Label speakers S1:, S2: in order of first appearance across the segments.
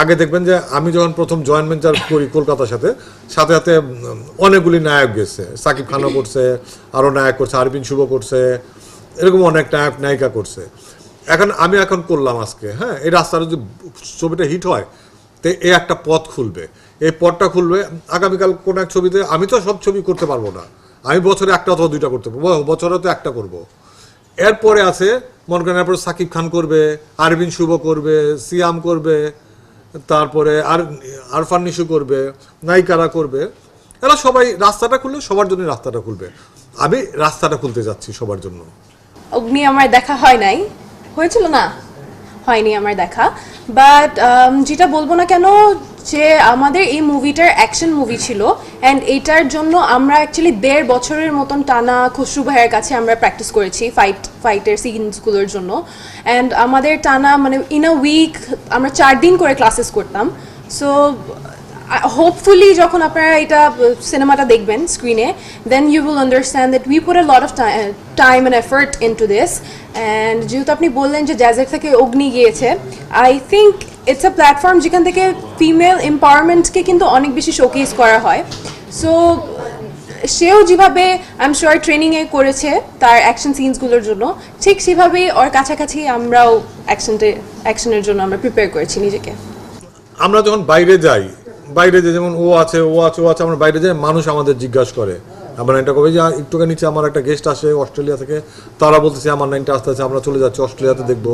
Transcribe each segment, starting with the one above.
S1: আগে দেখবেন যে আমি যখন প্রথম জয়েন্ট ভেঞ্চার করি কলকাতার সাথে সাথে সাথে অনেকগুলি নায়ক গেছে। সাকিব খানও করছে, আরও নায়ক করছে, আরবিন শুভ করছে, এরকম অনেক নায়ক, নায়িকা করছে। এখন আমি এখন করলাম আজকে হ্যাঁ এই রাস্তার যদি ছবিটা হিট হয়, তো এ একটা পথ খুলবে। এই পথটা খুলবে, আগামীকাল কোনো এক ছবিতে আমি তো সব ছবি করতে পারব না। আমি বছরে একটা অথবা দুইটা করতে পারব বছরে তো একটা করব। এরপরে আছে, মনে করেন সাকিব খান করবে, আরবিন শুভ করবে, সিয়াম করবে তারপরে আর, আরফান নিশু করবে, নায়িকারা করবে, এরা সবাই রাস্তাটা খুললে সবার জন্য রাস্তাটা খুলবে। আমি রাস্তাটা খুলতে যাচ্ছি সবার জন্য।
S2: অগ্নি আমার দেখা হয় নাই। হয়েছিল না? হয়নি আমার দেখা। বাট যেটা বলব না কেন, যে আমাদের এই মুভিটার অ্যাকশন মুভি ছিল অ্যান্ড এটার জন্য আমরা অ্যাকচুয়ালি দেড় বছরের মতন টানা খসরু ভাইয়ের কাছে আমরা প্র্যাকটিস করেছি ফাইট ফাইটের সিনসগুলোর জন্য। অ্যান্ড আমাদের টানা মানে ইন আ উইক আমরা চার দিন করে ক্লাসেস করতাম। সো হোপফুলি যখন আপনারা এটা সিনেমাটা দেখবেন স্ক্রিনে then you will understand that we put a lot of time and effort into this and যেহেতু আপনি বললেন যে জ্যাজের থেকে অগ্নি গিয়েছে I think it's a platform যেখান থেকে ফিমেল এম্পাওয়ারমেন্টকে কিন্তু অনেক বেশি শোকেস করা হয়. সো সেও যেভাবে আই এম শিওর ট্রেনিংয়ে করেছে তার অ্যাকশন সিনসগুলোর জন্য, ঠিক সেভাবেই ওর কাছাকাছি আমরাও অ্যাকশনটে অ্যাকশনের জন্য আমরা প্রিপেয়ার করেছি নিজেকে।
S1: আমরা যখন বাইরে যাই বাইরে যে যেমন ও আছে ও আছে ও আছে আমরা বাইরে যাই মানুষ আমাদের জিজ্ঞাসা করে। আমার নাইনটা কবে যে একটুখানি নিচে আমার একটা গেস্ট আসে অস্ট্রেলিয়া থেকে তারা বলতেছে আমার নাইনটা আসতে আছে আমরা চলে যাচ্ছি অস্ট্রেলিয়াতে দেখব।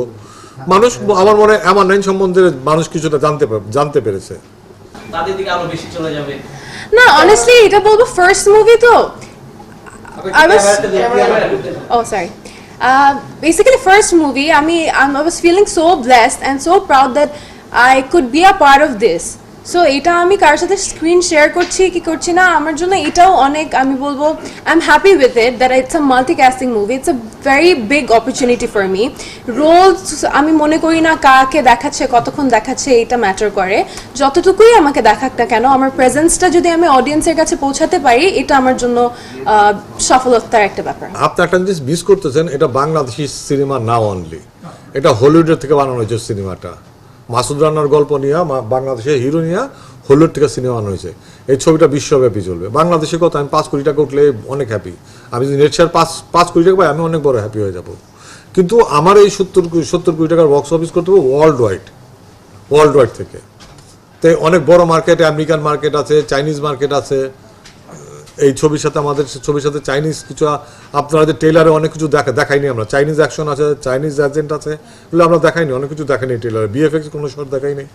S1: মানুষ আমার মনে হয় আমার নাইন সম্বন্ধে মানুষ কিছুটা জানতে জানতে পেরেছে।
S3: তাদের দিকে আরও বেশি চলে যাবে।
S2: না অনেস্টলি এটা বলব ফার্স্ট মুভি তো basically, first movie, I mean, I'm, I was feeling so blessed and so proud that I could be a part of this. So এটা আমি কার সাথে স্ক্রিন শেয়ার করছি, কি করছি না, আমার জন্য এটাও অনেক, আমি বলব I am happy with it that it's a multi casting movie it's a very big opportunity for me roles আমি মনে করি না কাকে দেখাচ্ছে, কতক্ষণ দেখাচ্ছে, এটা ম্যাটার করে। যতটুকুই আমাকে দেখাক না কেন, আমার প্রেজেন্সটা যদি আমি অডিয়েন্সের কাছে পৌঁছাতে পারি, এটা আমার জন্য সফলতার একটা ব্যাপার।
S1: আপনি একটা জিনিস মিস করতেছেন, এটা বাংলাদেশি সিনেমা না অনলি এটা হলিউডের থেকে বানানো হয়েছে সিনেমাটা মাসুদ রান্নার গল্প নিয়ে বাংলাদেশের হিরো নিয়ে হলিউড থেকে সিনেমা হয়েছে এই ছবিটা বিশ্বব্যাপী চলবে। বাংলাদেশে কত, আমি পাঁচ কোটি টাকা উঠলে অনেক হ্যাপি আমি যদি নেট শেয়ার পাঁচ পাঁচ কোটি টাকা পাই, আমি অনেক বড় হ্যাপি হয়ে যাব। কিন্তু আমার এই সত্তর সত্তর কোটি টাকার বক্স অফিস করতে হবে ওয়ার্ল্ড ওয়াইড ওয়ার্ল্ড ওয়াইড থেকে। তাই অনেক বড় মার্কেট আমেরিকান মার্কেট আছে চাইনিজ মার্কেট আছে এই ছবির সাথে আমাদের ছবির সাথে চাইনিজ কিছু, আপনারা যে টেলারে অনেক কিছু দেখা দেখাইনি আমরা। চাইনিজ অ্যাকশন আছে চাইনিজ এজেন্ট আছে, এগুলো আমরা দেখাইনি, অনেক কিছু দেখাইনি টেলারে বিএফএক্স কোনো শট দেখাইনি।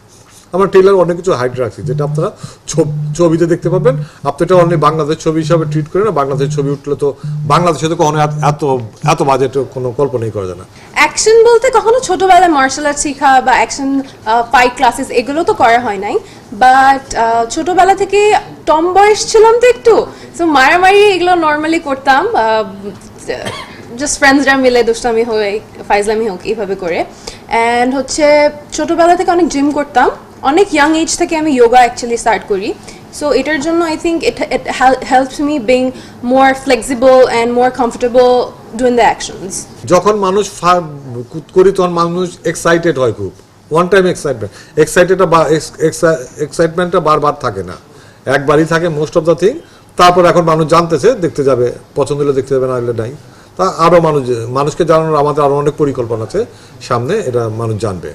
S1: আমরা টেলার অনেক কিছু হাইট রাখছি, যেটা আপনারা ছব- ছবিতে দেখতে পাবেন আপনি এটা অনলি বাংলাদেশ ছবি হিসাবে ট্রিট করেন না বাংলাদেশ ছবি উঠলে তো বাংলাদেশে তো কখনো এত- এত বাজেট কোনো কল্পনাই করা যায় না।
S2: অ্যাকশন বলতে কখনো ছোটবেলায় মার্শাল আর্ট শেখা বা অ্যাকশন ফাইট ক্লাসেস এগুলো তো করা হয় নাই। বাট ছোটবেলা থেকে টম বয়স ছিলাম তো একটু সো মারামারি এগুলো নর্মালি করতাম জাস্ট ফ্রেন্ডসরা মিলে, দুষ্টামি হয়ে ফাইজলামি হোক, এইভাবে করে। অ্যান্ড হচ্ছে ছোটবেলা থেকে অনেক জিম করতাম। অনেক ইয়াং এজ থেকে আমি যোগা অ্যাকচুয়ালি স্টার্ট করি। সো এটার জন্য I think it it helps me being more flexible and more comfortable doing the actions
S1: যখন মানুষ করি তখন মানুষ এক্সাইটেড হয় খুব। ওয়ান টাইম এক্সাইটমেন্ট এক্সাইটেডটা এক্সাইটমেন্টটা বারবার থাকে না। একবারই থাকে মোস্ট অফ দ্য থিং তারপর এখন মানুষ জানতেছে, দেখতে যাবে। পছন্দ হলে দেখতে যাবে, না হলে নাই। তা আরও মানুষ, মানুষকে জানানোর আমাদের আরও অনেক পরিকল্পনা আছে। সামনে এটা মানুষ জানবে।